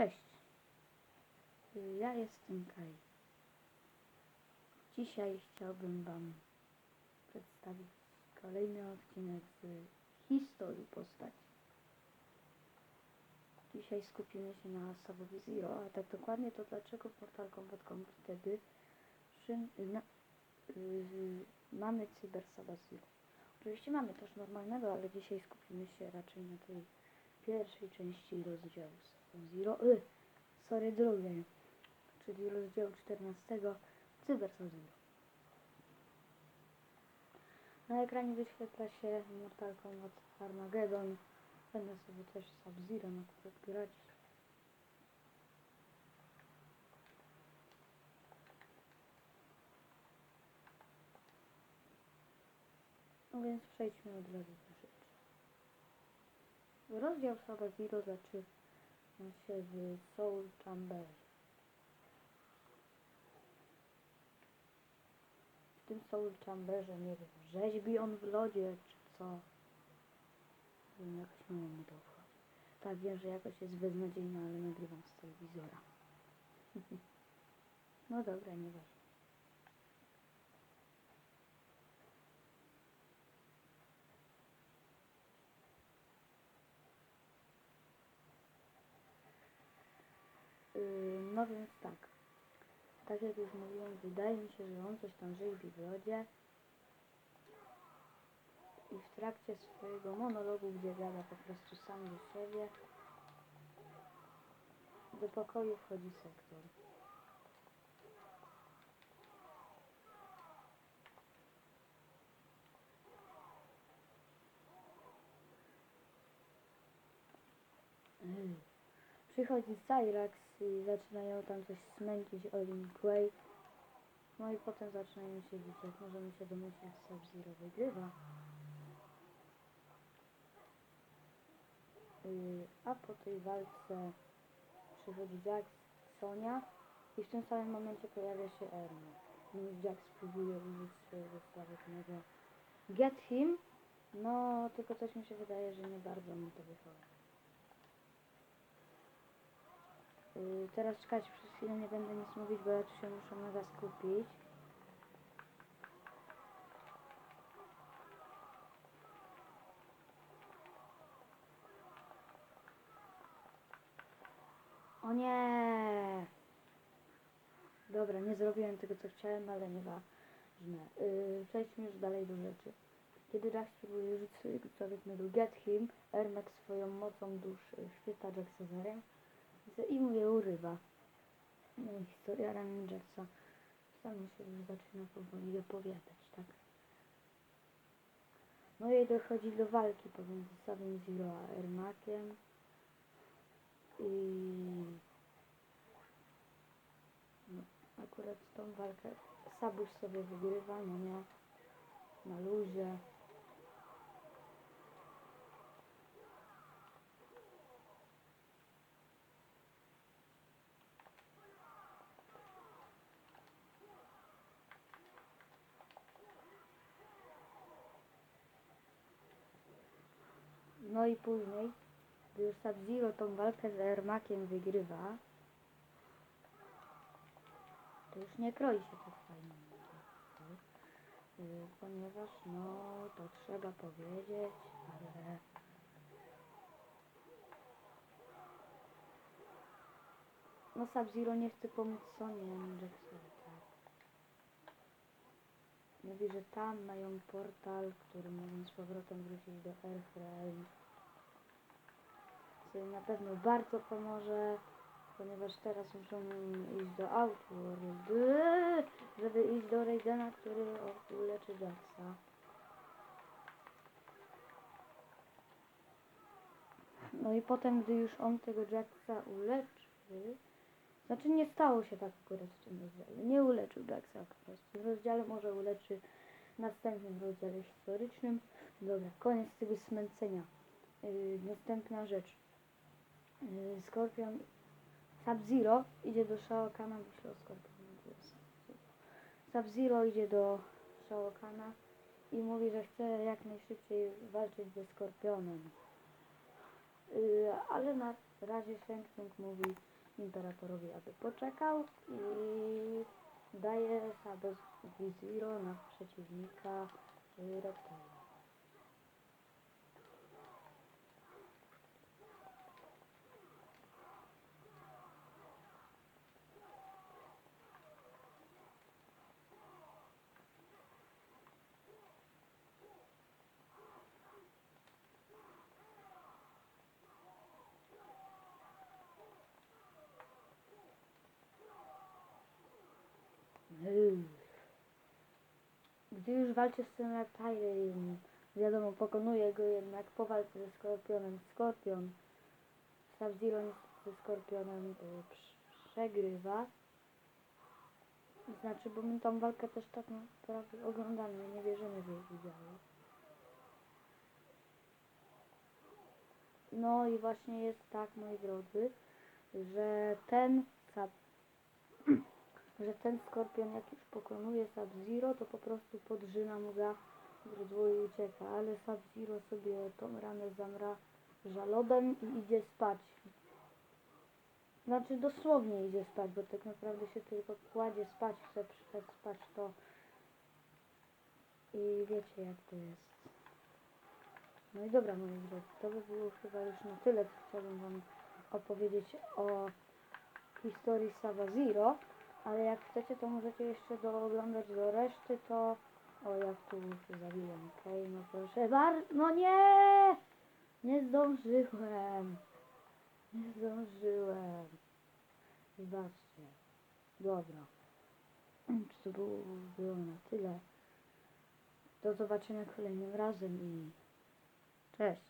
Cześć. Ja jestem Kai. Dzisiaj chciałbym Wam przedstawić kolejny odcinek z historii postaci. Dzisiaj skupimy się na Sabowi Zero, a tak dokładnie to dlaczego w Mortal Kombat Computed przy, na, yy, mamy Cyber Saba Zero. Oczywiście mamy też normalnego, ale dzisiaj skupimy się raczej na tej pierwszej części rozdziału Zero. Y, sorry, drugiej, czyli rozdziału 14 Cyber Zero. Na ekranie wyświetla się Mortal Kombat Armageddon. Będę sobie też Sub-Zero akurat grać. No więc przejdźmy od razu do rzeczy. Rozdział Sub-Zero zaczyna się w Soul Chamberze. W tym Soul Chamberze, nie wiem, rzeźbi on w lodzie, czy co. Nie wiem, jakoś mało mnie to obchodzi. Tak, wiem, że jakoś jest beznadziejna, ale nagrywam z telewizora. no dobra, nieważne. Yy, no więc tak. Tak jak już mówiłem, wydaje mi się, że on coś tam rzeźbi w lodzie. I w trakcie swojego monologu, gdzie gada po prostu sam do siebie, do pokoju wchodzi sektor. Przychodzi Cyrax i zaczynają tam coś smęcić o Lin Kuei. No i potem zaczynają się bić, możemy się domyślić, Sub-Zero wygrywa. Yy, a po tej walce przychodzi Jax, Sonia i w tym samym momencie pojawia się Erno. No Jax próbuje użyć swojego sławetnego Get Him, no tylko coś mi się wydaje, że nie bardzo mu to wychodzi. Yy, teraz czekać przez chwilę, nie będę nic mówić, bo ja tu się muszę mega skupić. O nie! Dobra, nie zrobiłem tego co chciałem, ale nieważne. Yy, przejdźmy już dalej do rzeczy. Kiedy Jax próbuje użyć swojego sławetnego Get Him, Ermac swoją mocą duszy Jaxa za rękę i je urywa. No historia ramion Jacksa sama się już zaczyna powoli opowiadać, tak? No i dochodzi do walki pomiędzy samym Zero a Ermakiem. I no, akurat tą walkę Sabuś sobie wygrywa, no nie? Na luzie. No i później, gdy już Sub-Zero tą walkę z Ermakiem wygrywa, to już nie kroi się tak fajnie. Yy, Ponieważ, no, to trzeba powiedzieć, ale... No Sub-Zero nie chce pomóc Sonie tak. Mówi, że tam mają portal, który mogą z powrotem wrócić do Earthrealm. Co im na pewno bardzo pomoże, ponieważ teraz muszą iść do Outworld, żeby iść do Raidena, który uleczy Jacksa. No i potem, gdy już on tego Jacksa uleczy, znaczy nie stało się tak akurat w tym rozdziale. Nie uleczył Jacksa akurat. W tym rozdziale może uleczy w następnym rozdziale historycznym. Dobra, koniec tego smęcenia. Yy, następna rzecz. Yy, Skorpion Sub-Zero idzie do Shao Kahna, myślę o Skorpionie. Sub-Zero. Idzie do Shao Kahna i mówi, że chce jak najszybciej walczyć ze Skorpionem. Yy, ale na razie Shang Tsung mówi imperatorowi, aby poczekał i daje Sabę Zero na przeciwnika yy, Gdy już walczy z tym wiadomo, pokonuje go jednak po walce ze Skorpionem. Skorpion niestety ze Skorpionem y, przegrywa. Znaczy, bo my tą walkę też tak naprawdę oglądamy, nie wierzymy w jej udział. No i właśnie jest tak, moi drodzy, że ten sub, że ten skorpion jak już pokonuje Sub-Zero, to po prostu podżyna mu za rozwoju i ucieka, ale Sub-Zero sobie tą ranę zamraża lodem i idzie spać. Znaczy dosłownie idzie spać, bo tak naprawdę się tylko kładzie spać, chce przespać to i wiecie jak to jest. No i dobra moi drodzy, to by było chyba już na tyle, co chciałbym wam opowiedzieć o historii Saba Zero, ale jak chcecie to możecie jeszcze dooglądać do reszty, to o jak tu się zabiłem, okej, no proszę bardzo, no nie! Nie zdążyłem, nie zdążyłem, wybaczcie, dobra, czy to było, było na tyle, do zobaczenia kolejnym razem i cześć.